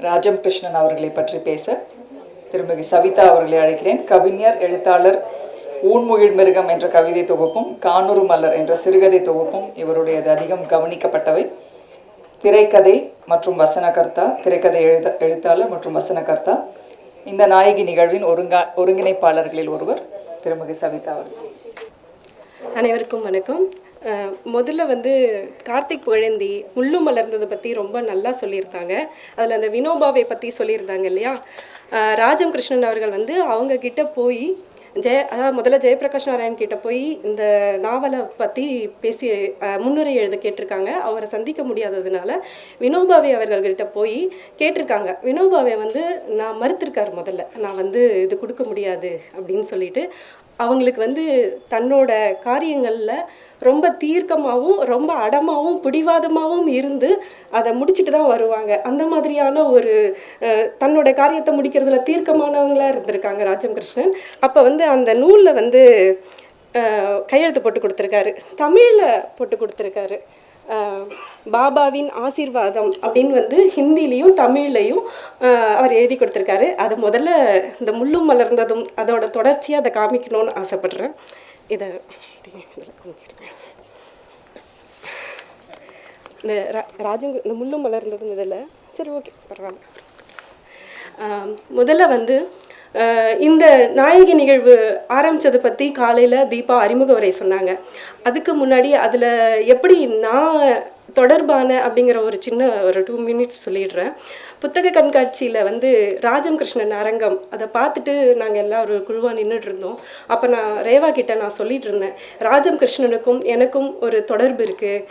ராஜம் கிருஷ்ணன் அவர்களை பற்றி பேச திருமதி சவிதா அவர்களை அழைக்கிறேன். கவிஞர் எழுத்தாளர் ஊன்முகிழ் மிருகம் என்ற கவிதை தொகுப்பும் கானூறு மலர் என்ற சிறுகதை தொகுப்பும் இவருடையது அதிகம் கவனிக்கப்பட்டவை. திரைக்கதை மற்றும் வசனகர்த்தா திரைக்கதை எழுத எழுத்தாளர் மற்றும் வசனகர்த்தா. இந்த நாயகி நிகழ்வின் ஒருங்கா ஒருங்கிணைப்பாளர்களில் ஒருவர் திருமதி சவிதா அவர்கள். அனைவருக்கும் வணக்கம். முதல்ல வந்து கார்த்திக் புகழேந்தி முள்ளு மலர்ந்ததை பற்றி ரொம்ப நல்லா சொல்லியிருந்தாங்க. அதில் அந்த வினோபாவை பற்றி சொல்லியிருந்தாங்க இல்லையா? ராஜம் கிருஷ்ணன் அவர்கள் வந்து அவங்க கிட்ட போய் ஜெய அதாவது முதல்ல ஜெயபிரகாஷ் நாராயண் கிட்ட போய் இந்த நாவலை பற்றி பேசி முன்னுரை எழுத கேட்டிருக்காங்க. அவரை சந்திக்க முடியாததுனால வினோபாவே அவர்கள்கிட்ட போய் கேட்டிருக்காங்க. வினோபாவை வந்து நான் மறுத்திருக்காரு முதல்ல. நான் வந்து இது கொடுக்க முடியாது. அப்படின்னு சொல்லிட்டு அவங்களுக்கு வந்து தன்னோட காரியங்களில் ரொம்ப தீர்க்கமாகவும் ரொம்ப அடமாகவும் பிடிவாதமாகவும் இருந்து அதை முடிச்சுட்டு தான் வருவாங்க. அந்த மாதிரியான ஒரு தன்னோட காரியத்தை முடிக்கிறதுல தீர்க்கமானவங்களாக இருந்திருக்காங்க ராஜம் கிருஷ்ணன் அப்போ வந்து அந்த நூலில் வந்து கையெழுத்து போட்டு கொடுத்துருக்காரு. தமிழில் போட்டு கொடுத்துருக்காரு. பாபாவின் ஆசீர்வாதம் அப்படின்னு வந்து ஹிந்திலையும் தமிழ்லையும் அவர் எழுதி கொடுத்துருக்காரு. அது முதல்ல இந்த முள்ளும் மலர்ந்ததும் அதோட தொடர்ச்சியாக அதை காமிக்கணும்னு ஆசைப்படுறேன். இதை காமிச்சிருக்கேன். இந்த ரா- ராஜங்க இந்த முள்ளும் மலர்ந்ததும் இதில். சரி ஓகே பரவாயில்ல. முதல்ல வந்து இந்த நாயகி நிகழ்வு ஆரம்பித்ததை பற்றி காலையில் தீபா அறிமுக உரை சொன்னாங்க. அதுக்கு முன்னாடி அதில் எப்படி நான் தொடர்பான அப்படிங்கிற ஒரு சின்ன ஒரு டூ மினிட்ஸ் சொல்லிடுறேன். புத்தக கண்காட்சியில் வந்து ராஜம் கிருஷ்ணன் அரங்கம் அதை பார்த்துட்டு நாங்கள் எல்லாம் ஒரு குழுவாக நின்றுட்டு இருந்தோம். அப்போ நான் ரேவா கிட்ட நான் சொல்லிட்டு இருந்தேன் ராஜம் கிருஷ்ணனுக்கும் எனக்கும் ஒரு தொடர்பு இருக்குது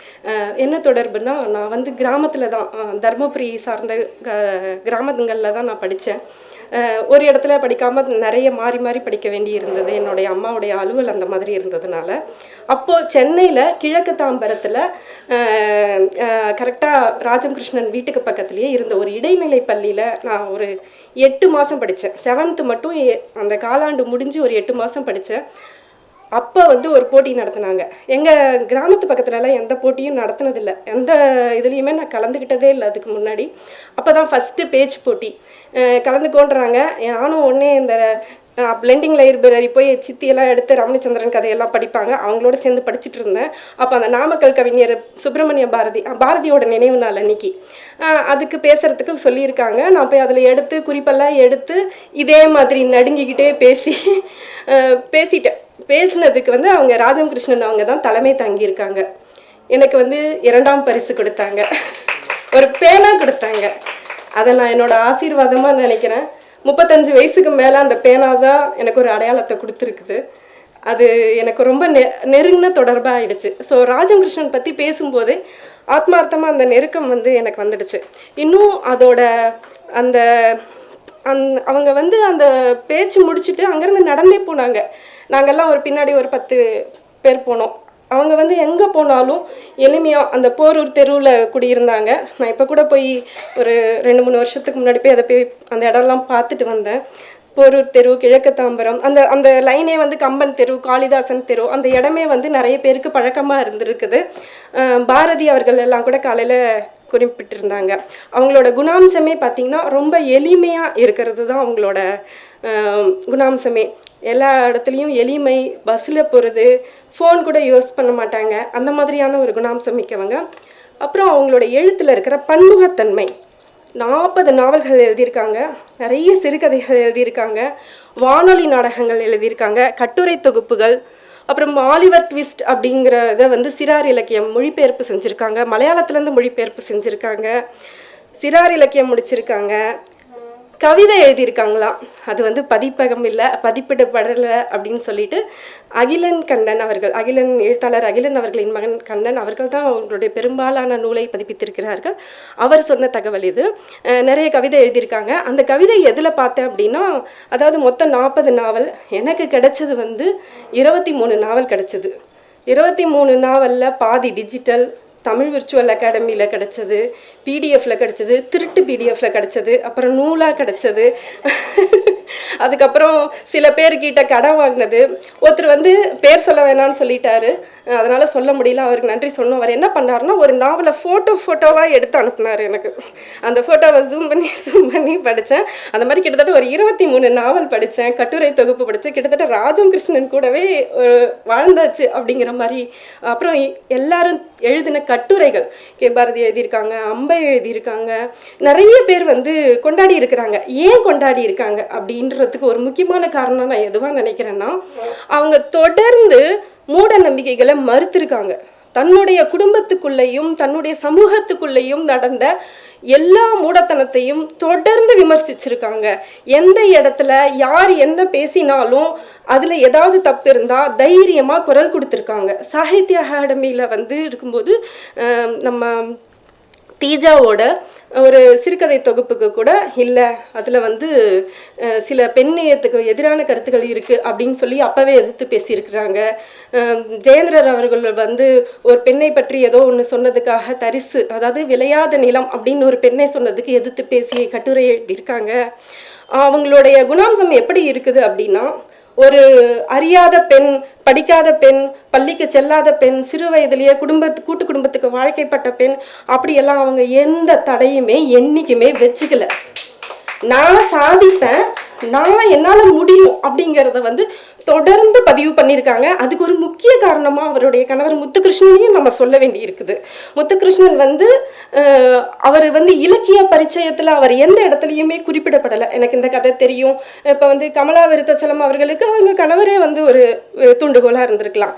என்ன தொடர்புனா நான் வந்து கிராமத்தில் தான் தர்மபுரி சார்ந்த கிராமங்களில் தான் நான் படித்தேன் ஒரு இடத்துல படிக்காமல் நிறைய மாறி மாறி படிக்க வேண்டி இருந்தது என்னுடைய அம்மாவுடைய அலுவல் அந்த மாதிரி இருந்ததுனால. அப்போது சென்னையில் கிழக்கு தாம்பரத்தில் கரெக்டாக ராஜம் கிருஷ்ணன் வீட்டுக்கு பக்கத்துலேயே இருந்த ஒரு இடைநிலை பள்ளியில் நான் ஒரு எட்டு மாதம் படித்தேன் செவன்த்து மட்டும் அந்த காலாண்டு முடிஞ்சு ஒரு எட்டு மாதம் படித்தேன் அப்போ வந்து ஒரு போட்டி நடத்துனாங்க. எங்கள் கிராமத்து பக்கத்துலலாம் எந்த போட்டியும் நடத்துனதில்லை. எந்த இதுலேயுமே நான் கலந்துக்கிட்டதே இல்லை. அதுக்கு முன்னாடி அப்போ தான் ஃபஸ்ட்டு பேச்சு போட்டி. கலந்துக்கோன்றாங்க. நானும் உடனே இந்த பிளெண்டிங் லைப்ரரி போய் சித்தியெல்லாம் எடுத்து ரமணிச்சந்திரன் கதையெல்லாம் படிப்பாங்க. அவங்களோட சேர்ந்து படிச்சுட்டு இருந்தேன். அப்போ அந்த நாமக்கல் கவிஞர் சுப்பிரமணிய பாரதி பாரதியோட நினைவு நாள் அன்னைக்கு. அதுக்கு பேசுகிறதுக்கு சொல்லியிருக்காங்க. நான் போய் அதில் எடுத்து குறிப்பெல்லாம் எடுத்து இதே மாதிரி நடுங்கிக்கிட்டே பேசி பேசிட்டேன். பேசினதுக்கு வந்து அவங்க ராஜம் கிருஷ்ணன் அவங்க தான் தலைமை தங்கியிருக்காங்க. எனக்கு வந்து இரண்டாம் பரிசு கொடுத்தாங்க. ஒரு பேனா கொடுத்தாங்க. அதை நான் என்னோட ஆசீர்வாதமாக நினைக்கிறேன். முப்பத்தஞ்சு வயசுக்கு மேலே அந்த பேனா தான் எனக்கு ஒரு அடையாளத்தை கொடுத்துருக்குது. அது எனக்கு ரொம்ப நெ நெருங்கின தொடர்பாக ஆயிடுச்சு. ஸோ ராஜங்கிருஷ்ணன் பற்றி பேசும்போதே ஆத்மார்த்தமாக அந்த நெருக்கம் வந்து எனக்கு வந்துடுச்சு. இன்னும் அதோட அந்த அந் அவங்க வந்து அந்த பேச்சு முடிச்சுட்டு அங்கேருந்து நடந்தே போனாங்க. நாங்கெல்லாம் ஒரு பின்னாடி ஒரு பத்து பேர் போனோம். அவங்க வந்து எங்கே போனாலும் எளிமையாக அந்த போரூர் தெருவில் குடியிருந்தாங்க. நான் இப்போ கூட போய் ஒரு ரெண்டு மூணு வருஷத்துக்கு முன்னாடி போய் அதை போய் அந்த இடம்லாம் பார்த்துட்டு வந்தேன். போரூர் தெரு கிழக்கு தாம்பரம் அந்த அந்த லைனே வந்து கம்பன் தெரு காளிதாசன் தெரு அந்த இடமே வந்து நிறைய பேருக்கு பழக்கமாக இருந்திருக்குது. பாரதி அவர்கள் எல்லாம் கூட காலையில் குறிப்பிட்டிருந்தாங்க. அவங்களோட குணாம்சமே பார்த்திங்கன்னா ரொம்ப எளிமையாக இருக்கிறது தான் அவங்களோட குணாம்சமே. எல்லா இடத்துலையும் எளிமை பஸ்ஸில் போகிறது ஃபோன் கூட யூஸ் பண்ண மாட்டாங்க. அந்த மாதிரியான ஒரு குணாம்சம் மிக்கவங்க. அப்புறம் அவங்களோட எழுத்தில் இருக்கிற பன்முகத்தன்மை. நாற்பது நாவல்கள் எழுதியிருக்காங்க. நிறைய சிறுகதைகள் எழுதியிருக்காங்க. வானொலி நாடகங்கள் எழுதியிருக்காங்க. கட்டுரை தொகுப்புகள். அப்புறம் ஆலிவர் ட்விஸ்ட் அப்படிங்கிறத வந்து சிறார் இலக்கியம் மொழிபெயர்ப்பு செஞ்சுருக்காங்க. மலையாளத்துலேருந்து மொழிபெயர்ப்பு செஞ்சுருக்காங்க. சிறார் இலக்கியம் முடிச்சிருக்காங்க. கவிதை எழுதியிருக்காங்களாம் அது வந்து பதிப்பகம் இல்லை பதிப்பிடப்படலை அப்படின்னு சொல்லிட்டு அகிலன் கண்ணன் அவர்கள் அகிலன் எழுத்தாளர் அகிலன் அவர்களின் மகன் கண்ணன் அவர்கள் தான் அவங்களுடைய பெரும்பாலான நூலை பதிப்பித்திருக்கிறார்கள். அவர் சொன்ன தகவல் இது. நிறைய கவிதை எழுதியிருக்காங்க. அந்த கவிதை எதில் பார்த்தேன் அப்படின்னா அதாவது மொத்தம் நாற்பது நாவல். எனக்கு கிடைச்சது வந்து இருபத்தி மூணு நாவல் கிடைச்சது. இருபத்தி மூணு நாவலில் பாதி டிஜிட்டல் தமிழ் விர்ச்சுவல் அகாடமியில் கிடச்சது பிடிஎஃப்பில் கிடச்சது திருட்டு பிடிஎஃப்பில் கிடச்சது அப்புறம் நூலாக கிடச்சது. அதுக்கப்புறம் சில பேர்கிட்ட கடன் வாங்கினது. ஒருத்தர் வந்து பேர் சொல்ல வேணாம்னு சொல்லிட்டாரு. அதனால் சொல்ல முடியல. அவருக்கு நன்றி சொன்னோம் அவர் என்ன பண்ணாருன்னா ஒரு நாவலை ஃபோட்டோ ஃபோட்டோவாக எடுத்து அனுப்புனார் எனக்கு. அந்த ஃபோட்டோவை ஜூம் பண்ணி ஜூம் பண்ணி படித்தேன் அந்த மாதிரி கிட்டத்தட்ட ஒரு இருபத்தி மூணு நாவல் படித்தேன் கட்டுரை தொகுப்பு படித்தேன் கிட்டத்தட்ட ராஜம் கிருஷ்ணன் கூடவே வாழ்ந்தாச்சு அப்படிங்கிற மாதிரி. அப்புறம் எல்லாரும் எழுதின கட்டுரைகள். கே. பாரதி எழுதியிருக்காங்க அம்பை எழுதியிருக்காங்க. நிறைய பேர் வந்து கொண்டாடி இருக்கிறாங்க. ஏன் கொண்டாடி இருக்காங்க அப்படின்றதுக்கு ஒரு முக்கியமான காரணம் நான் எதுவாக நினைக்கிறேன்னா அவங்க தொடர்ந்து மூட நம்பிக்கைகளை மறுத்திருக்காங்க. தன்னுடைய குடும்பத்துக்குள்ளேயும் தன்னுடைய சமூகத்துக்குள்ளேயும் நடந்த எல்லா மூடத்தனத்தையும் தொடர்ந்து விமர்சிச்சிருக்காங்க. எந்த இடத்துல யார் என்ன பேசினாலும் அதில் ஏதாவது தப்பு இருந்தால் தைரியமாக குரல் கொடுத்துருக்காங்க. சாகித்ய அகாடமியில் வந்து இருக்கும்போது நம்ம தீஜாவோட ஒரு சிறுகதை தொகுப்புக்கு கூட இல்லை அதில் வந்து சில பெண்ணியத்துக்கு எதிரான கருத்துக்கள் இருக்குது அப்படின்னு சொல்லி அப்போவே எதிர்த்து பேசியிருக்கிறாங்க. ஜெயேந்திரர் அவர்கள் வந்து ஒரு பெண்ணை பற்றி ஏதோ ஒன்று சொன்னதுக்காக தரிசு அதாவது விளையாத நிலம் அப்படின்னு ஒரு பெண்ணை சொன்னதுக்கு எதிர்த்து பேசி கட்டுரை எழுதியிருக்காங்க. அவங்களுடைய குணாம்சம் எப்படி இருக்குது அப்படின்னா ஒரு அறியாத பெண் படிக்காத பெண் பள்ளிக்கு செல்லாத பெண் சிறு வயதிலேயே குடும்பத்து கூட்டு குடும்பத்துக்கு வாழ்க்கைப்பட்ட பெண் அப்படியெல்லாம் அவங்க எந்த தடையுமே என்னைக்குமே வச்சுக்கல. நான் சாதிப்பேன் நான் என்னால் முடியும் அப்படிங்கிறத வந்து தொடர்ந்து பதிவு பண்ணியிருக்காங்க அதுக்கு ஒரு முக்கிய காரணமாக அவருடைய கணவர் முத்துகிருஷ்ணனையும் நம்ம சொல்ல வேண்டி இருக்குது முத்துகிருஷ்ணன் வந்து அவர் வந்து இலக்கிய பரிச்சயத்தில் அவர் எந்த இடத்துலையுமே குறிப்பிடப்படலை. எனக்கு இந்த கதை தெரியும். இப்போ வந்து கமலா விருத்தச்சலம் அவர்களுக்கு அவங்க கணவரே வந்து ஒரு தூண்டுகோலாக இருந்திருக்கலாம்.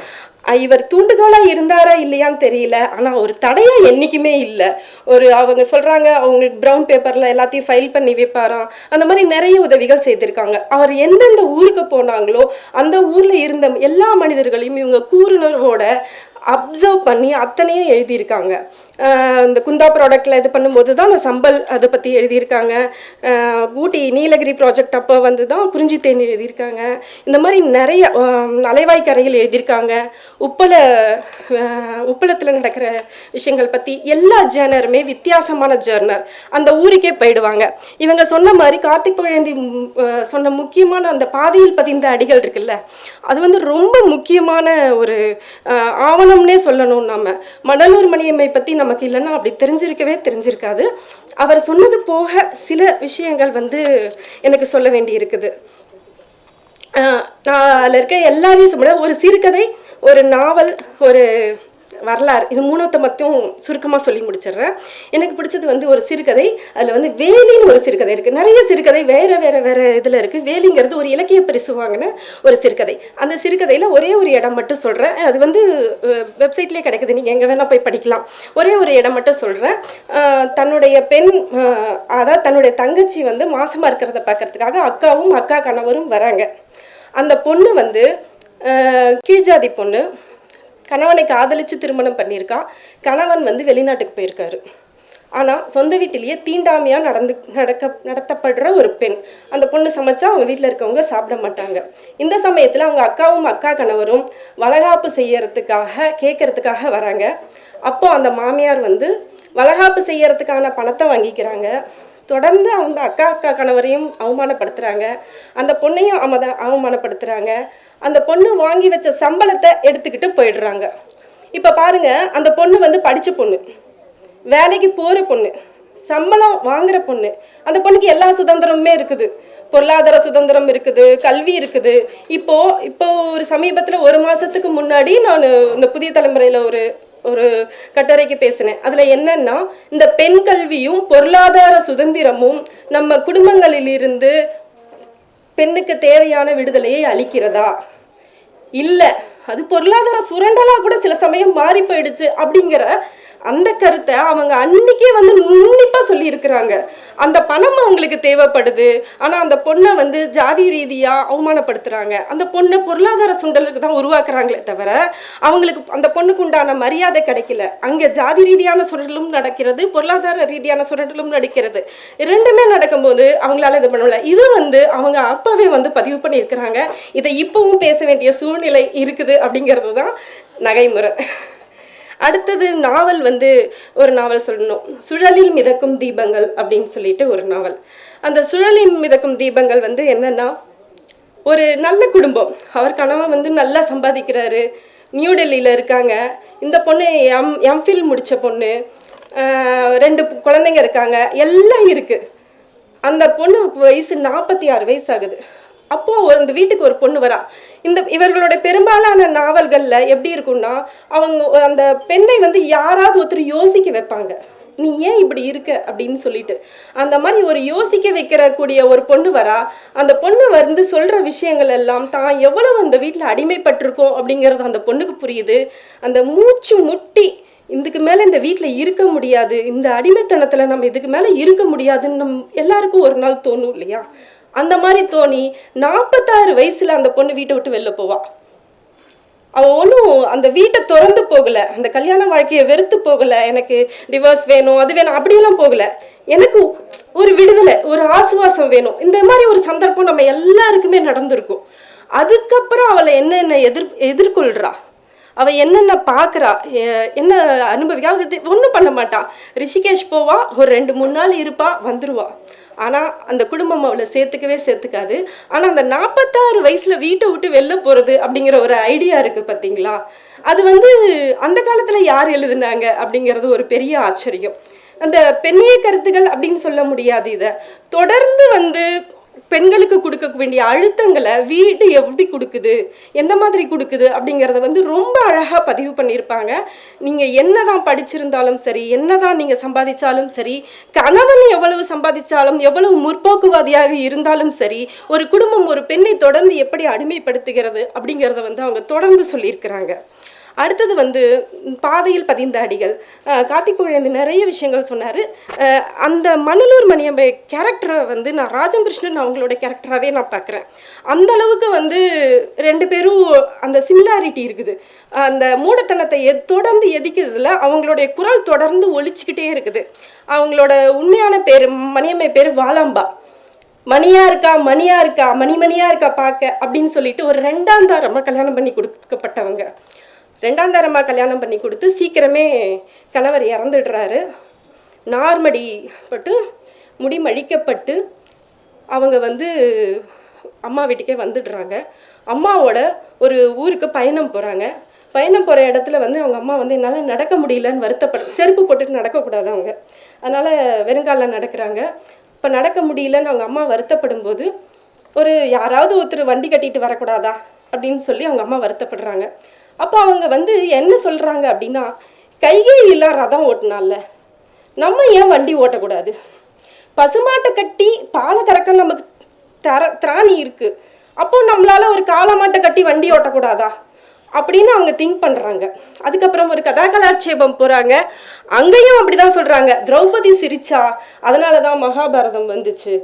இவர் தூண்டுகோலாக இருந்தாரா இல்லையான்னு தெரியல. ஆனால் ஒரு தடையாக என்றைக்குமே இல்லை. ஒரு அவங்க சொல்கிறாங்க அவங்களுக்கு ப்ரௌன் பேப்பரில் எல்லாத்தையும் ஃபைல் பண்ணி வைப்பாராம். அந்த மாதிரி நிறைய உதவிகள் செய்திருக்காங்க. அவர் எந்தெந்த ஊருக்கு போனாங்களோ அந்த ஊரில் இருந்த எல்லா மனிதர்களையும் இவங்க கூறுணர்வோட அப்சர்வ் பண்ணி அத்தனையும் எழுதியிருக்காங்க. இந்த குந்தா ப்ராடக்டில் இது பண்ணும்போது தான் அந்த சம்பல் அதை பற்றி எழுதியிருக்காங்க. ஊட்டி நீலகிரி ப்ராஜெக்ட் அப்போ வந்து தான் குறிஞ்சி தேன் எழுதியிருக்காங்க. இந்த மாதிரி நிறைய அஹ் அலைவாய்க்கரையில் எழுதியிருக்காங்க. உப்பள உப்பளத்தில் நடக்கிற விஷயங்கள் பற்றி எல்லா ஜேர்னருமே வித்தியாசமான ஜேர்னர் அந்த ஊருக்கே போயிடுவாங்க. இவங்க சொன்ன மாதிரி கார்த்திக் பழந்தி சொன்ன முக்கியமான அந்த பாதையில் பதிந்த அடிகள் இருக்குல்ல அது வந்து ரொம்ப முக்கியமான ஒரு ஆவணம் ஆவணம்னே சொல்லணும் நாம. மணலூர் மணியம்மை பற்றி நமக்கு இல்லைன்னா அப்படி தெரிஞ்சிருக்கவே தெரிஞ்சிருக்காது. அவர் சொன்னது போக சில விஷயங்கள் வந்து எனக்கு சொல்ல வேண்டி இருக்குது நான் அதில் இருக்க எல்லாரையும் சொல்ல ஒரு சிறுகதை ஒரு நாவல் ஒரு வரலாறு இது மூணத்தை மட்டும் சுருக்கமாக சொல்லி முடிச்சிடுறேன். எனக்கு பிடிச்சது வந்து ஒரு சிறுகதை அதில் வந்து வேலின்னு ஒரு சிறுகதை இருக்குது நிறைய சிறுகதை வேறு வேறு வேறு இதில் இருக்குது வேலிங்கிறது ஒரு இலக்கிய பரிசு வாங்கின ஒரு சிறுகதை. அந்த சிறுகதையில் ஒரே ஒரு இடம் மட்டும் சொல்கிறேன் அது வந்து வெப்சைட்லேயே கிடைக்குது. நீங்கள் எங்கே வேணால் போய் படிக்கலாம். ஒரே ஒரு இடம் மட்டும் சொல்கிறேன் தன்னுடைய பெண் அதாவது தன்னுடைய தங்கச்சி வந்து மாசமாக இருக்கிறத பார்க்கறதுக்காக அக்காவும் அக்கா கணவரும் வராங்க. அந்த பொண்ணு வந்து கீழ்ஜாதி பொண்ணு. கணவனை காதலித்து திருமணம் பண்ணியிருக்கா. கணவன் வந்து வெளிநாட்டுக்கு போயிருக்காரு. ஆனால் சொந்த வீட்டிலேயே தீண்டாமையாக நடந்து நடக்க நடத்தப்படுற ஒரு பெண். அந்த பொண்ணு சமைச்சா அவங்க வீட்டில் இருக்கவங்க சாப்பிட மாட்டாங்க. இந்த சமயத்தில் அவங்க அக்காவும் அக்கா கணவரும் வளகாப்பு செய்யறதுக்காக கேட்கறதுக்காக வராங்க. அப்போ அந்த மாமியார் வந்து வளகாப்பு செய்யறதுக்கான பணத்தை வாங்கிக்கிறாங்க. தொடர்ந்து அவங்க அக்கா அக்கா கணவரையும் அவமானப்படுத்துகிறாங்க அந்த பொண்ணையும் அவமத அவமானப்படுத்துகிறாங்க அந்த பொண்ணு வாங்கி வச்ச சம்பளத்தை எடுத்துக்கிட்டு போயிடுறாங்க. இப்போ பாருங்க அந்த பொண்ணு வந்து படித்த பொண்ணு. வேலைக்கு போகிற பொண்ணு. சம்பளம் வாங்குற பொண்ணு. அந்த பொண்ணுக்கு எல்லா சுதந்திரமுமே இருக்குது. பொருளாதார சுதந்திரம் இருக்குது கல்வி இருக்குது. இப்போ இப்போ ஒரு சமீபத்தில் ஒரு மாதத்துக்கு முன்னாடி நான் இந்த புதிய தலைமுறையில் ஒரு ஒரு கட்டுரைக்கு பேசினேன். அதில் என்னன்னா இந்த பெண் கல்வியும் பொருளாதார சுதந்திரமும் நம்ம குடும்பங்களிலிருந்து பெண்ணுக்கு தேவையான விடுதலையை அளிக்கிறதா? இல்லை அது பொருளாதார சுரண்டலா கூட சில சமயம் மாறி போயிடுச்சு அப்படிங்கிற அந்த கருத்தை அவங்க அன்னைக்கே வந்து உன்னிப்பா சொல்லி இருக்கிறாங்க அந்த பணம் அவங்களுக்கு தேவைப்படுது. ஆனா அந்த பொண்ணை வந்து ஜாதி ரீதியா அவமானப்படுத்துறாங்க. அந்த பொண்ணை பொருளாதார சுண்டலுக்கு தான் உருவாக்குறாங்களே தவிர அவங்களுக்கு அந்த பொண்ணுக்கு உண்டான மரியாதை கிடைக்கல. அங்க ஜாதி ரீதியான சுரண்டலும் நடக்கிறது பொருளாதார ரீதியான சுரண்டலும் நடக்கிறது. இரண்டுமே நடக்கும்போது அவங்களால இது பண்ணல இது வந்து அவங்க அப்பவே வந்து பதிவு பண்ணியிருக்கிறாங்க. இதை இப்பவும் பேச வேண்டிய சூழ்நிலை இருக்குது அப்படிங்கிறது தான் நகைமுறை அடுத்தது நாவல் வந்து ஒரு நாவல் சொல்லணும். சுழலில் மிதக்கும் தீபங்கள் அப்படின்னு சொல்லிட்டு ஒரு நாவல். அந்த சுழலில் மிதக்கும் தீபங்கள் வந்து என்னன்னா ஒரு நல்ல குடும்பம். அவர் கணவன் வந்து நல்லா சம்பாதிக்கிறாரு. நியூ டெல்லியில் இருக்காங்க. இந்த பொண்ணு எம் எம்ஃபில் முடித்த பொண்ணு ரெண்டு குழந்தைங்க இருக்காங்க. எல்லாம் இருக்குது அந்த பொண்ணு வயசு நாற்பத்தி ஆறு வயசு ஆகுது. அப்போது அந்த வீட்டுக்கு ஒரு பொண்ணு வரா. இந்த இவர்களோட பெரும்பாலான நாவல்களில் எப்படி இருக்கும்னா அவங்க அந்த பெண்ணை வந்து யாராவது ஒருத்தர் யோசிக்க வைப்பாங்க. நீ ஏன் இப்படி இருக்க? அப்படின்னு சொல்லிட்டு. அந்த மாதிரி ஒரு யோசிக்க வைக்கிற கூடிய ஒரு பொண்ணு வரா. அந்த பொண்ணு வந்து சொல்ற விஷயங்கள் எல்லாம் தான் எவ்வளவு அந்த வீட்டில் அடிமைப்பட்டிருக்கோம் அப்படிங்கிறது அந்த பொண்ணுக்கு புரியுது. அந்த மூச்சு முட்டி இதுக்கு மேலே இந்த வீட்டில் இருக்க முடியாது. இந்த அடிமைத்தனத்தில் நம்ம இதுக்கு மேலே இருக்க முடியாதுன்னு நம் எல்லாருக்கும் ஒரு நாள் தோணும் இல்லையா? அந்த மாதிரி தோணி நாற்பத்தாறு வயசுல அந்த பொண்ணு வீட்டை விட்டு வெளில போவா. அவன் ஒன்றும் அந்த வீட்டை திறந்து போகலை. அந்த கல்யாண வாழ்க்கையை வெறுத்து போகலை. எனக்கு டிவோர்ஸ் வேணும் அது வேணும் அப்படியெல்லாம் போகலை. எனக்கு ஒரு விடுதலை ஒரு ஆசுவாசம் வேணும். இந்த மாதிரி ஒரு சந்தர்ப்பம் நம்ம எல்லாருக்குமே நடந்திருக்கும். அதுக்கப்புறம் அவளை என்னென்ன எதிர் எதிர்கொள்கிறா அவள் என்னென்ன பார்க்குறா? என்ன அனுபவிக்கா? ஒன்றும் பண்ண மாட்டான் ரிஷிகேஷ் போவா ஒரு ரெண்டு மூணு நாள் இருப்பா வந்துடுவா ஆனால் அந்த குடும்பம் அவளை சேர்த்துக்கவே சேர்த்துக்காது. ஆனால் அந்த நாற்பத்தாறு வயசில் வீட்டை விட்டு வெளில போகிறது அப்படிங்கிற ஒரு ஐடியா இருக்குது பார்த்தீங்களா அது வந்து அந்த காலத்தில் யார் எழுதுனாங்க அப்படிங்கிறது ஒரு பெரிய ஆச்சரியம். அந்த பெண்ணிய கருத்துகள் அப்படின்னு சொல்ல முடியாது இதை. தொடர்ந்து வந்து பெண்களுக்கு கொடுக்க வேண்டிய அழுத்தங்களை வீடு எப்படி கொடுக்குது? எந்த மாதிரி கொடுக்குது? அப்படிங்கிறத வந்து ரொம்ப அழகாக பதிவு பண்ணியிருப்பாங்க. நீங்கள் என்னதான் படிச்சிருந்தாலும் சரி என்னதான் நீங்கள் சம்பாதிச்சாலும் சரி கணவன் எவ்வளவு சம்பாதிச்சாலும் எவ்வளவு முற்போக்குவாதியாக இருந்தாலும் சரி ஒரு குடும்பம் ஒரு பெண்ணை தொடர்ந்து எப்படி அடிமைப்படுத்துகிறது அப்படிங்கிறத வந்து அவங்க தொடர்ந்து சொல்லியிருக்கிறாங்க. அடுத்தது வந்து பாதையில் பதிந்த அடிகள். அஹ், கார்த்திக் குழந்தை நிறைய விஷயங்கள் சொன்னார். அந்த மணலூர் மணியம்மை கேரக்டரை வந்து நான் ராஜம் கிருஷ்ணன் அவங்களோட கேரக்டராகவே நான் பார்க்குறேன் அந்த அளவுக்கு வந்து ரெண்டு பேரும் அந்த சிமிலாரிட்டி இருக்குது. அந்த மூடத்தனத்தை எ தொடர்ந்து எதிக்கிறதுல அவங்களுடைய குரல் தொடர்ந்து ஒழிச்சிக்கிட்டே இருக்குது. அவங்களோட உண்மையான பேர் மணியம்மை பேர் வாலாம்பா. மணியா இருக்கா மணியா இருக்கா மணிமணியா இருக்கா பார்க்க அப்படின்னு சொல்லிட்டு ஒரு ரெண்டாம் தாரமாக கல்யாணம் பண்ணி கொடுக்கப்பட்டவங்க. ரெண்டாம் தரமாக கல்யாணம் பண்ணி கொடுத்து சீக்கிரமே கணவர் இறந்துடுறாரு. நார்மடி பட்டு முடி மழிக்கப்பட்டு அவங்க வந்து அம்மா வீட்டுக்கே வந்துடுறாங்க. அம்மாவோட ஒரு ஊருக்கு பயணம் போகிறாங்க பயணம் போகிற இடத்துல வந்து அவங்க அம்மா வந்து என்னால் நடக்க முடியலன்னு வருத்தப்பட செருப்பு போட்டுட்டு நடக்கக்கூடாது அவங்க. அதனால் வெறுங்காலில் நடக்கிறாங்க. இப்போ நடக்க முடியலன்னு அவங்க அம்மா வருத்தப்படும் போது ஒரு யாராவது ஒருத்தர் வண்டி கட்டிட்டு வரக்கூடாதா அப்படின்னு சொல்லி அவங்க அம்மா வருத்தப்படுறாங்க. அப்போ அவங்க வந்து என்ன சொல்கிறாங்க அப்படின்னா கைகே இல்லா ரதம் ஓட்டினால. நம்ம ஏன் வண்டி ஓட்டக்கூடாது? பசுமாட்டை கட்டி பாலை கறக்க நமக்கு தர திராணி இருக்குது அப்போ நம்மளால் ஒரு காலமாட்டை கட்டி வண்டி ஓட்டக்கூடாதா? அப்படின்னு அவங்க திங்க் பண்ணுறாங்க அதுக்கப்புறம் ஒரு கதாகலாட்சேபம் போகிறாங்க அங்கேயும் அப்படி தான் சொல்கிறாங்க திரௌபதி சிரிச்சா அதனால தான் மகாபாரதம் வந்துச்சு.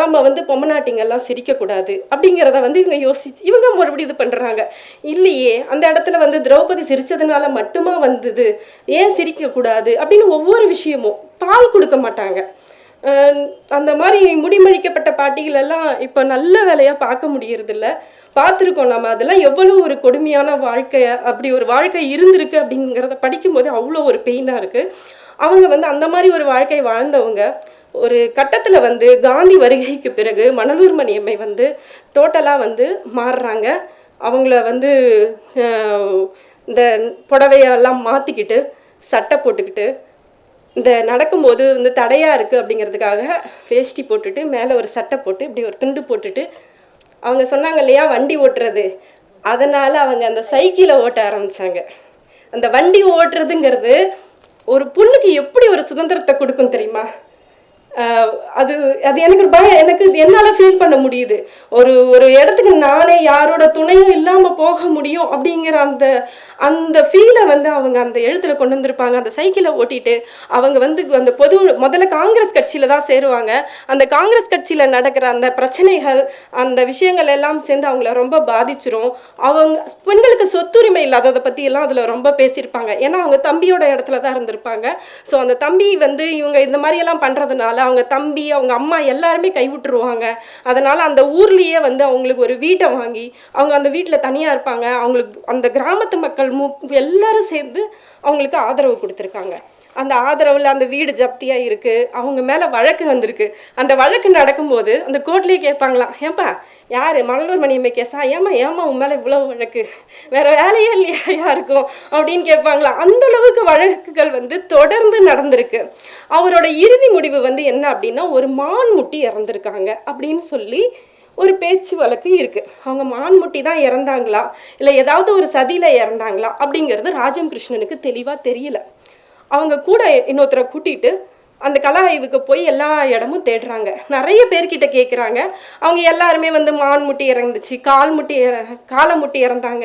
நம்ம வந்து பொம்மநாட்டிங்கெல்லாம் சிரிக்கக்கூடாது அப்படிங்கிறத வந்து இவங்க யோசிச்சு இவங்க மறுபடியும் இது பண்ணுறாங்க இல்லையே அந்த இடத்துல வந்து திரௌபதி சிரித்ததுனால மட்டுமா வந்தது? ஏன் சிரிக்கக்கூடாது? அப்படின்னு ஒவ்வொரு விஷயமும் பால் கொடுக்க மாட்டாங்க. அந்த மாதிரி முடிமழிக்கப்பட்ட பாட்டிகள் எல்லாம் இப்போ நல்ல வேலையாக பார்க்க முடியறதில்ல. பார்த்துருக்கோம் நம்ம. அதெல்லாம் எவ்வளோ ஒரு கொடுமையான வாழ்க்கை அப்படி ஒரு வாழ்க்கை இருந்திருக்கு அப்படிங்கிறத படிக்கும்போது அவ்வளோ ஒரு பெயினாக இருக்குது அவங்க வந்து அந்த மாதிரி ஒரு வாழ்க்கை வாழ்ந்தவங்க ஒரு கட்டத்தில் வந்து காந்தி வருகைக்கு பிறகு மணலூர் மணியம்மை வந்து டோட்டலாக வந்து மாறுறாங்க. அவங்கள வந்து இந்த புடவையெல்லாம் மாற்றிக்கிட்டு சட்டை போட்டுக்கிட்டு இந்த நடக்கும்போது வந்து தடையாக இருக்குது அப்படிங்கிறதுக்காக வேஷ்டி போட்டுட்டு மேலே ஒரு சட்டை போட்டு இப்படி ஒரு துண்டு போட்டுட்டு அவங்க சொன்னாங்க இல்லையா வண்டி ஓட்டுறது. அதனால் அவங்க அந்த சைக்கிளை ஓட்ட ஆரம்பித்தாங்க அந்த வண்டி ஓட்டுறதுங்கிறது ஒரு பொண்ணுக்கு எப்படி ஒரு சுதந்திரத்தை கொடுக்கும் தெரியுமா? அது அது எனக்கு ஒரு பயம். எனக்கு என்னால் ஃபீல் பண்ண முடியுது. ஒரு ஒரு இடத்துக்கு நானே யாரோட துணையும் இல்லாமல் போக முடியும் அப்படிங்கிற அந்த அந்த ஃபீலை வந்து அவங்க அந்த எழுத்துல கொண்டு வந்திருப்பாங்க. அந்த சைக்கிளை ஓட்டிட்டு அவங்க வந்து அந்த பொது முதல்ல காங்கிரஸ் கட்சியில தான் சேருவாங்க. அந்த காங்கிரஸ் கட்சியில நடக்கிற அந்த பிரச்சனைகள் அந்த விஷயங்கள் எல்லாம் சேர்ந்து அவங்கள ரொம்ப பாதிச்சிரும். அவங்க பெண்களுக்கு சொத்துரிமை இல்லாததை பத்தி எல்லாம் அதுல ரொம்ப பேசியிருப்பாங்க. ஏன்னா அவங்க தம்பியோட இடத்துல தான் இருந்திருப்பாங்க. ஸோ அந்த தம்பி வந்து இவங்க இந்த மாதிரி எல்லாம் பண்றதுனால அவங்க தம்பி அவங்க அம்மா எல்லாருமே கைவிட்டுருவாங்க அதனால அந்த ஊர்லயே வந்து அவங்களுக்கு ஒரு வீட்டை வாங்கி அவங்க அந்த வீட்டில் தனியா இருப்பாங்க. அவங்களுக்கு அந்த கிராமத்து மக்கள் மு எல்லாரும் சேர்ந்து அவங்களுக்கு ஆதரவு கொடுத்துருக்காங்க. அந்த ஆதரவில் அந்த வீடு ஜப்தியாக இருக்குது அவங்க மேலே வழக்கு வந்திருக்கு. அந்த வழக்கு நடக்கும்போது அந்த கோர்ட்லேயே கேட்பாங்களாம் ஏன்பா யார்? மங்களூர் மணியம்மை கேஸா? ஏமா ஏமா உன் மேலே இவ்வளோ வழக்கு? வேறு வேலையே இல்லையா? யாருக்கும்? அப்படின்னு கேட்பாங்களாம் அந்த அளவுக்கு வழக்குகள் வந்து தொடர்ந்து நடந்திருக்கு. அவரோட இறுதி முடிவு வந்து என்ன அப்படின்னா ஒரு மான் முட்டி இறந்துருக்காங்க. அப்படின்னு சொல்லி ஒரு பேச்சு வழக்கு இருக்கு. அவங்க மான்முட்டி தான் இறந்தாங்களா? இல்லை ஏதாவது ஒரு சதியில இறந்தாங்களா? அப்படிங்கிறது ராஜம் கிருஷ்ணனுக்கு தெளிவாக தெரியல. அவங்க கூட இன்னொருத்தரை கூட்டிட்டு அந்த கலா ஆய்வுக்கு போய் எல்லா இடமும் தேடுறாங்க. நிறைய பேர்கிட்ட கேட்குறாங்க அவங்க எல்லாருமே வந்து மான் முட்டி இறந்துச்சு கால் முட்டி இற- காலை முட்டி இறந்தாங்க.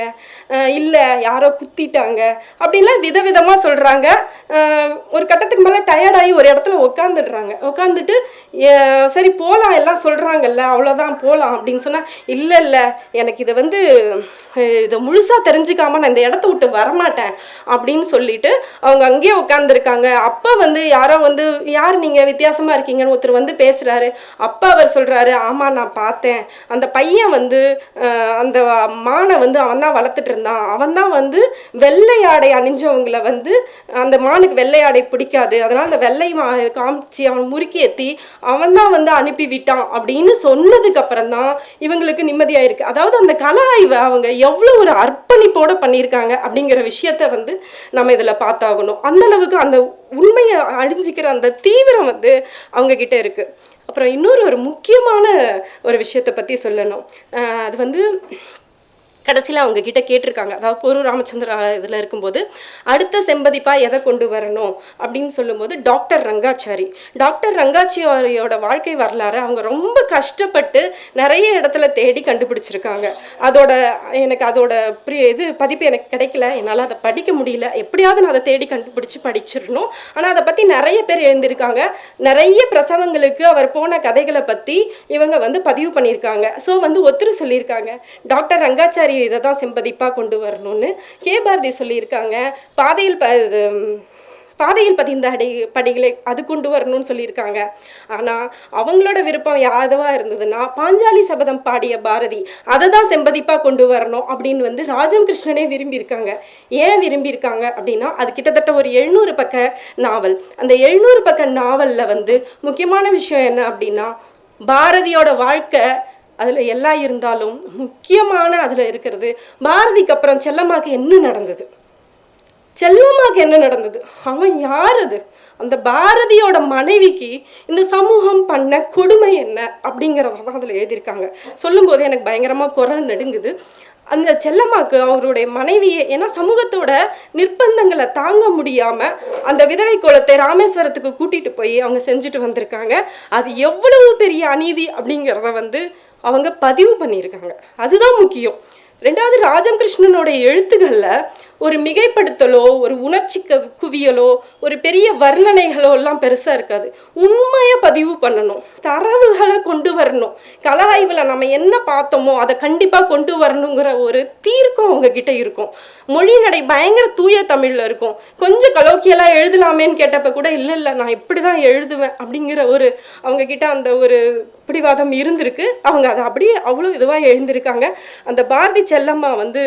இல்லை யாரோ குத்திட்டாங்க. அப்படின்லாம் விதவிதமாக சொல்கிறாங்க ஒரு கட்டத்துக்கு மேலே டயர்டாகி ஒரு இடத்துல உட்காந்துடுறாங்க உட்காந்துட்டு சரி போகலாம் எல்லாம் சொல்கிறாங்கல்ல அவ்வளோதான் போகலாம் அப்படின்னு சொன்னால் இல்லை இல்லை எனக்கு இதை வந்து இதை முழுசாக தெரிஞ்சுக்காம நான் இந்த இடத்த விட்டு வரமாட்டேன் அப்படின்னு சொல்லிட்டு அவங்க அங்கேயே உட்காந்துருக்காங்க அப்போ வந்து யாரோ வந்து யார் நீங்கள் வித்தியாசமாக இருக்கீங்கன்னு ஒருத்தர் வந்து பேசுகிறாரு அப்பா அவர் சொல்கிறாரு ஆமாம் நான் பார்த்தேன். அந்த பையன் வந்து அந்த மானை வந்து அவன் தான் வளர்த்துட்டு இருந்தான். அவன் தான் வந்து வெள்ளை ஆடை அணிஞ்சவங்களை வந்து அந்த மானுக்கு வெள்ளை ஆடை பிடிக்காது. அதனால் அந்த வெள்ளை மா காமிச்சு அவன் முறுக்கி ஏற்றி அவன் தான் வந்து அனுப்பி விட்டான். அப்படின்னு சொன்னதுக்கு அப்புறம் தான் இவங்களுக்கு நிம்மதியாக இருக்கு அதாவது அந்த கல ஆய்வை அவங்க எவ்வளோ ஒரு அர்ப்பணிப்போட பண்ணியிருக்காங்க அப்படிங்கிற விஷயத்த வந்து நம்ம இதில் பார்த்தாகணும். அந்தளவுக்கு அந்த உண்மையை அழிஞ்சிக்கிற அந்த தீவிரம் வந்து அவங்க இருக்குது அப்புறம் இன்னொரு ஒரு முக்கியமான ஒரு விஷயத்தை பற்றி சொல்லணும். அது வந்து கடைசியில் அவங்க கிட்ட கேட்டிருக்காங்க. அதாவது பொரு ராமச்சந்திரா இதில் இருக்கும்போது அடுத்த செம்பதிப்பாக எதை கொண்டு வரணும்? அப்படின்னு சொல்லும்போது டாக்டர் ரங்காச்சாரி. டாக்டர் ரங்காச்சாரியோட வாழ்க்கை வரலாறு அவங்க ரொம்ப கஷ்டப்பட்டு நிறைய இடத்துல தேடி கண்டுபிடிச்சிருக்காங்க. அதோட எனக்கு அதோட ப்ரி இது பதிப்பு எனக்கு கிடைக்கல. என்னால் அதை படிக்க முடியல. எப்படியாவது நான் அதை தேடி கண்டுபிடிச்சி படிச்சிடணும். ஆனால் அதை பற்றி நிறைய பேர் எழுந்திருக்காங்க. நிறைய பிரசவங்களுக்கு அவர் போன கதைகளை பற்றி இவங்க வந்து பதிவு பண்ணியிருக்காங்க. ஸோ வந்து ஒத்துரு சொல்லியிருக்காங்க. டாக்டர் ரங்காச்சாரி இதை தான் செம்பதிப்பாக கொண்டு வரணும்னு கே. பாரதி சொல்லியிருக்காங்க. பாதையில் ப இது, பாதையில் பதிந்த அடி படிகளை அது கொண்டு வரணும்னு சொல்லியிருக்காங்க. ஆனால் அவங்களோட விருப்பம் யாதவா இருந்ததுன்னா பாஞ்சாலி சபதம் பாடிய பாரதி அதை தான் செம்பதிப்பாக கொண்டு வரணும் அப்படின்னு வந்து ராஜம் கிருஷ்ணனே விரும்பியிருக்காங்க. ஏன் விரும்பியிருக்காங்க அப்படின்னா அது கிட்டத்தட்ட ஒரு எழுநூறு பக்க நாவல். அந்த எழுநூறு பக்க நாவலில் வந்து முக்கியமான விஷயம் என்ன அப்படின்னா பாரதியோட வாழ்க்கை அதில் எல்லாம் இருந்தாலும் முக்கியமான அதில் இருக்கிறது பாரதிக்கு அப்புறம் செல்லம்மாக்கு என்ன நடந்தது? செல்லம்மாக்கு என்ன நடந்தது? அவன் யார் அது? அந்த பாரதியோட மனைவிக்கு இந்த சமூகம் பண்ண கொடுமை என்ன அப்படிங்கிறத தான் அதில் எழுதியிருக்காங்க. சொல்லும்போது எனக்கு பயங்கரமாக குரல் நடுங்குது. அந்த செல்லம்மாக்கு அவருடைய மனைவியை ஏன்னா சமூகத்தோட நிர்பந்தங்களை தாங்க முடியாமல் அந்த விதவை கோலத்தை ராமேஸ்வரத்துக்கு கூட்டிகிட்டு போய் அவங்க செஞ்சுட்டு வந்திருக்காங்க. அது எவ்வளவு பெரிய அநீதி அப்படிங்கிறத வந்து அவங்க பதிவு பண்ணியிருக்காங்க. அதுதான் முக்கியம். ரெண்டாவது ராஜம் கிருஷ்ணனோட எழுத்துக்களில் ஒரு மிகைப்படுத்தலோ ஒரு உணர்ச்சி குவியலோ ஒரு பெரிய வர்ணனைகளோ எல்லாம் பெருசாக இருக்காது. உண்மையை பதிவு பண்ணணும். தரவுகளை கொண்டு வரணும். கல ஆய்வில் நம்ம என்ன பார்த்தோமோ அதை கண்டிப்பாக கொண்டு வரணுங்கிற ஒரு தீர்க்கம் அவங்கக்கிட்ட இருக்கும். மொழி நடை பயங்கர தூய தமிழில் இருக்கும். கொஞ்சம் கலோக்கியெல்லாம் எழுதலாமேன்னு கேட்டப்ப கூட இல்லை இல்லை நான் இப்படி தான் எழுதுவேன் அப்படிங்கிற ஒரு அவங்கக்கிட்ட அந்த ஒரு பிடிவாதம் இருந்திருக்கு. அவங்க அதை அப்படியே அவ்வளோ இதுவாக எழுந்திருக்காங்க. அந்த பாரதி செல்லம்மா வந்து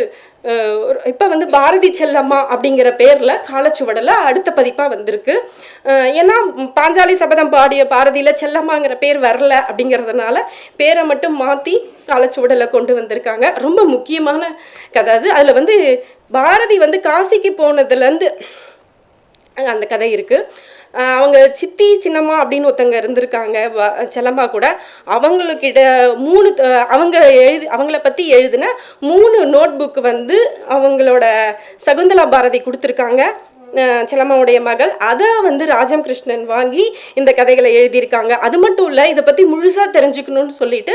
இப்போ வந்து பாரதி செல்லம்மா அப்படிங்கிற பேரில் காலச்சுவடலில் அடுத்த பதிப்பாக வந்திருக்கு. ஏன்னா பாஞ்சாலி சபதம் பாடிய பாரதியில் செல்லம்மாங்கிற பேர் வரல அப்படிங்கிறதுனால பேரை மட்டும் மாற்றி காலச்சுவடலை கொண்டு வந்திருக்காங்க. ரொம்ப முக்கியமான கதை அது. அதில் வந்து பாரதி வந்து காசிக்கு போனதுலேருந்து அந்த கதை இருக்குது அவங்க சித்தி சின்னம்மா அப்படின்னு ஒருத்தங்க இருந்திருக்காங்க வ- செல்லம்மா கூட. அவங்களுக்கிட்ட மூணு அவங்க எழுதி அவங்கள பற்றி எழுதின மூணு நோட் புக் வந்து அவங்களோட சகுந்தலா பாரதி கொடுத்துருக்காங்க. செல்லம்மாவுடைய மகள் அதை வந்து ராஜம் கிருஷ்ணன் வாங்கி இந்த கதைகளை எழுதியிருக்காங்க. அது மட்டும் இல்லை இதை பற்றி முழுசாக தெரிஞ்சுக்கணும்னு சொல்லிட்டு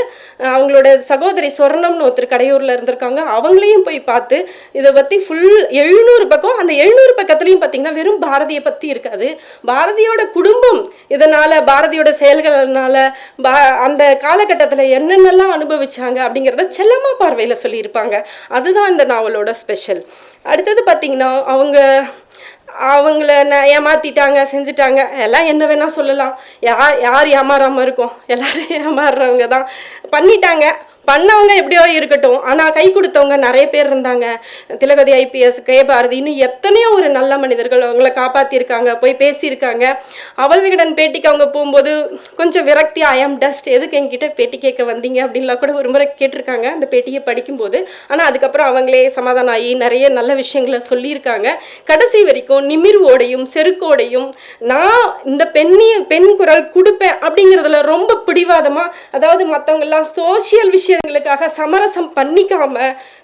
அவங்களோட சகோதரி சொர்ணம்னு ஒருத்தர் கடையூரில் இருந்திருக்காங்க. அவங்களையும் போய் பார்த்து இதை பற்றி ஃபுல் எழுநூறு பக்கம் அந்த எழுநூறு பக்கத்துலையும் பார்த்தீங்கன்னா வெறும் பாரதியை பற்றி இருக்காது. பாரதியோட குடும்பம் இதனால் பாரதியோட செயல்கள்னால பா அந்த காலகட்டத்தில் என்னென்னலாம் அனுபவிச்சாங்க அப்படிங்கிறத செல்லம்மா பார்வையில் சொல்லியிருப்பாங்க. அதுதான் இந்த நாவலோட ஸ்பெஷல் அடுத்தது பார்த்தீங்கன்னா அவங்க அவங்கள நான் ஏமாத்திட்டாங்க செஞ்சுட்டாங்க. எல்லாம் என்ன வேணால் சொல்லலாம். யார் யார் ஏமாறாமல் இருக்கும்? எல்லாரும் ஏமாறுறவங்க தான் பண்ணிட்டாங்க. பண்ணவங்க எப்படியோ இருக்கட்டும். ஆனால் கை கொடுத்தவங்க நிறைய பேர் இருந்தாங்க. திலகதி ஐபிஎஸ் கே பாரதி இன்னும் எத்தனையோ ஒரு நல்ல மனிதர்கள் அவங்கள காப்பாற்றியிருக்காங்க போய் பேசியிருக்காங்க. அவள் விகடன் பேட்டிக்கு அவங்க போகும்போது கொஞ்சம் விரக்தி ஐ ஆம் டஸ்ட் எதுக்கு என்கிட்ட பேட்டி கேட்க வந்தீங்க? அப்படின்லாம் கூட ஒரு முறை கேட்டிருக்காங்க அந்த பேட்டியை படிக்கும்போது. ஆனால் அதுக்கப்புறம் அவங்களே சமாதானம் ஆகி நிறைய நல்ல விஷயங்களை சொல்லியிருக்காங்க. கடைசி வரைக்கும் நிமிர்வோடையும் செருக்கோடையும் நான் இந்த பெண்ணி பெண் குரல் கொடுப்பேன் அப்படிங்கிறதுல ரொம்ப பிடிவாதமாக அதாவது மற்றவங்கெல்லாம் சோசியல் விஷயம் விஷயங்களுக்காக சமரசம் பண்ணிக்காம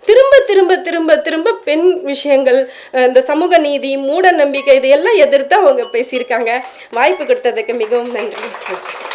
திரும்ப திரும்ப திரும்ப திரும்ப பெண் விஷயங்கள் இந்த சமூக நீதி மூட நம்பிக்கை இதையெல்லாம் எதிர்த்து அவங்க பேசியிருக்காங்க. வாய்ப்பு கொடுத்ததுக்கு மிகவும் நன்றி.